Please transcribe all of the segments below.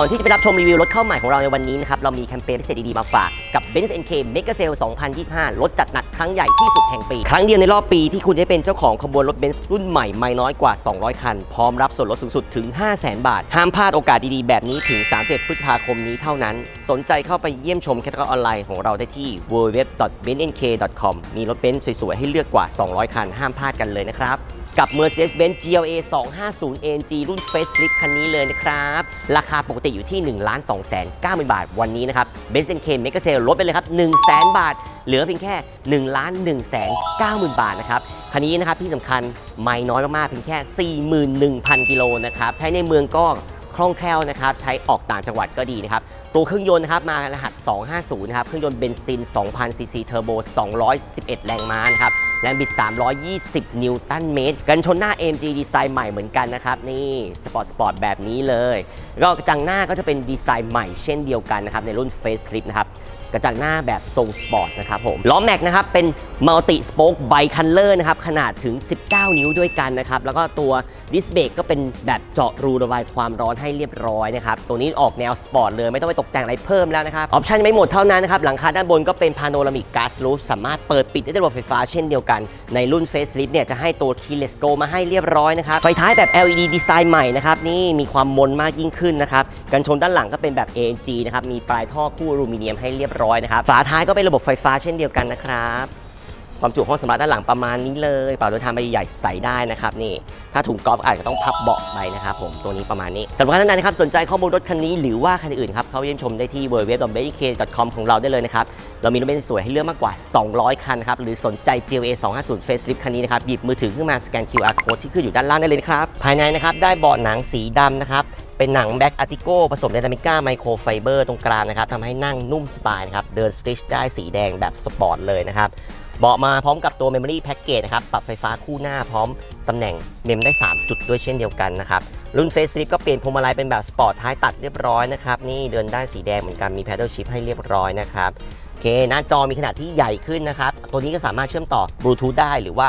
ก่อนที่จะไปรับชมรีวิวรถเข้าใหม่ของเราในวันนี้นะครับ เรามีแคมเปญพิเศษดีๆมาฝากกับ Benz NK Mega Sale 2025ลดจัดหนักครั้งใหญ่ที่สุดแห่งปี ครั้งเดียวในรอบปีที่คุณจะเป็นเจ้าของขบวนรถ Benz รุ่นใหม่ไม่น้อยกว่า 200 คัน พร้อมรับส่วนลดสูงสุดถึง 500,000 บาท ห้ามพลาดโอกาสดีๆ แบบนี้ถึง 31 พฤษภาคมนี้เท่านั้น สนใจเข้าไปเยี่ยมชมแคตตาล็อกออนไลน์ของเราได้ที่ www.benzNK.com มีรถเบนซ์สวยๆให้เลือกกว่า 200 คัน ห้ามพลาดกันเลยนะครับ กับ Mercedes-Benz GLA 250 AMG รุ่น Facelift คันนี้เลยนะครับ ราคาปกติอยู่ที่ 1 2 9 0 0 0 0 บาท วันนี้นะครับ Benz NK Mega Sale ลดไปเลยครับ 1 0 0 0 0 0 บาท เหลือเพียงแค่ 1 1 9 0 0 0 0บาทนะครับคันนี้นะครับที่สำคัญไม่น้อยมากๆเพียงแค่ 41,000 กิโลนะครับใช้ในเมืองก็คล่องแคล่วนะครับใช้ออกต่างจังหวัดก็ดีนะครับตัวเครื่องยนต์นะครับมารหัส 250 นะครับ เครื่องยนต์เบนซิน 2,000ซีซีเทอร์โบ 211 แรงม้านะครับแรงบิด 320 นิวตันเมตร กันชนหน้า AMG ดีไซน์ใหม่เหมือนกันนะครับ นี่สปอร์ตสปอร์ตแบบนี้เลยก็กระจังหน้าก็จะเป็นดีไซน์ใหม่เช่นเดียวกันนะครับ ในรุ่น Facelift นะครับกระจังหน้าแบบทรงสปอร์ตนะครับผมล้อแม็กนะครับเป็นมัลติสโป๊กไบคัลเลอร์นะครับขนาดถึง 19 นิ้วด้วยกันนะครับ แล้วก็ตัวดิสเบรกก็เป็นแบบเจาะรูระบายความร้อนให้เรียบร้อยนะครับ ตัวนี้ออกแนวสปอร์ตเลยไม่ต้องไปตกแต่งอะไรเพิ่มแล้วนะครับ ออปชั่นไม่หมดเท่านั้นนะครับ หลังคาด้านบนก็เป็นพาโนรามิกกาซลูฟสามารถเปิดปิดได้ด้วยระบบไฟฟ้าเช่นเดียวกันในรุ่น Facelift เนี่ยจะให้ตัว Keyless Go มาให้เรียบร้อยนะครับไฟท้ายแบบ LED ดีไซน์ใหม่นะครับนี่มีความมนมากยิ่งขึ้นนะครับกันชนด้านหลังก็เป็นแบบ AMG นะครับมีปลายท่อคู่อลูมิเนียมให้เรียบร้อยนะครับฝาท้ายก็เป็นระบบไฟฟ้าเช่นเดียวกันนะครับ ความจุห้องสำหรับด้านหลังประมาณนี้เลยเปล่าเดินทางไปใหญ่ใส่ได้นะครับนี่ถ้าถุงกอล์ฟอาจจะต้องพับเบาะไปนะครับผมตัวนี้ประมาณนี้สำหรับท่านใดนะครับสนใจข้อมูลรถคันนี้หรือว่าคันอื่นครับเข้าเยี่ยมชมได้ที่ www.bk.com ของเราได้เลยนะครับเรามีรถเบนซ์สวยให้เลือกมากกว่า 200 คันครับหรือสนใจ GLA 250 Facelift คันนี้นะครับหยิบมือถือขึ้นมาสแกน QR code ที่ขึ้นอยู่ด้านล่างได้เลยนะครับภายในนะครับได้เบาะหนังสีดำนะครับเป็นหนังแบ็กอาร์ติโกผสมไดนามิก้าไมโครไฟเบอร์ตรงกลางนะครับทำให้นั่งนุ่มสบายนะครับเดินสติชได้สีแดงแบบสปอร์ตเลยนะครับ เบาะมาพร้อมกับตัว Memory Package นะครับ ปรับไฟฟ้าคู่หน้าพร้อมตำแหน่งเมมได้ 3 จุดด้วยเช่นเดียวกันนะครับ รุ่น Facelift ก็เปลี่ยนพวงมาลัยเป็นแบบสปอร์ตท้ายตัดเรียบร้อยนะครับ นี่เดินได้สีแดงเหมือนกัน มี Paddle Shift ให้เรียบร้อยนะครับโอเค หน้าจอมีขนาดที่ใหญ่ขึ้นนะครับ ตัวนี้ก็สามารถเชื่อมต่อบลูทูธได้หรือว่า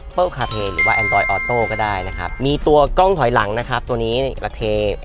Apple CarPlay หรือว่า Android Auto ก็ได้นะครับ มีตัวกล้องถอยหลังนะครับ ตัวนี้ระเค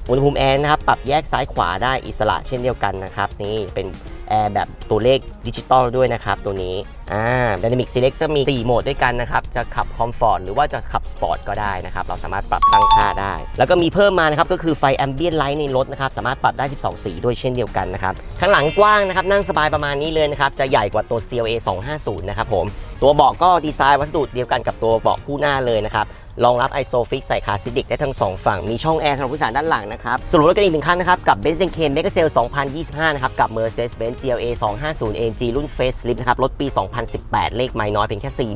อุณหภูมิแอร์นะครับ ปรับแยกซ้ายขวาได้อิสระเช่นเดียวกันนะครับ นี่เป็น แอร์แบบตัวเลขดิจิตอลด้วยนะครับตัวนี้อ่า Dynamic Select จะมี 4 โหมดด้วยกันนะครับ จะขับคอมฟอร์ตหรือว่าจะขับสปอร์ตก็ได้นะครับ เราสามารถปรับตั้งค่าได้ แล้วก็มีเพิ่มมานะครับ ก็คือไฟแอมเบียนไลท์ในรถนะครับ สามารถปรับได้ 12 สีด้วยเช่นเดียวกันนะครับ ข้างหลังกว้างนะครับ นั่งสบายประมาณนี้เลยนะครับ จะใหญ่กว่าตัว CLA 250 นะครับผม ตัวเบาะก็ดีไซน์วัสดุเดียวกันกับตัวเบาะคู่หน้าเลยนะครับรองรับ ISOFIX ใส่คาซิดิกได้ทั้ง 2 ฝั่ง มีช่องแอร์สำหรับผู้โดยสารด้านหลังนะครับสรุปรถกันอีกหนึ่งคันนะครับ กับ Benz n k Mega Sale 2025 นะครับ กับ Mercedes-Benz GLA 250 AMG รุ่น Facelift นะครับ รถปี 2018 เลขไม่น้อยเพียงแค่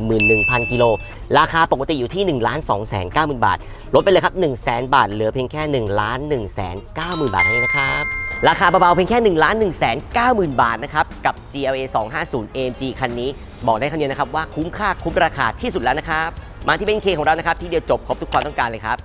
41,000 กิโล ราคาปกติอยู่ที่ 1 2 9 0 0 0 0 บาท ลดไปเลยครับ 1 0 0 0 0 0 บาท เหลือเพียงแค่ 1 1 9 0 0 0 0 บาทเท่านี้นะครับ ราคาเบาๆเพียงแค่1 1 9 0 0 0 0 บาทนะครับ กับ GLA 250 AMG คันนี้ บอกได้คำเดียวนะครับว่าคุ้มค่าคุ้มราคาที่สุดแล้วนะครับ มาที่เบนเคของเรานะครับ ที่เดียวจบครบทุกความต้องการเลยครับ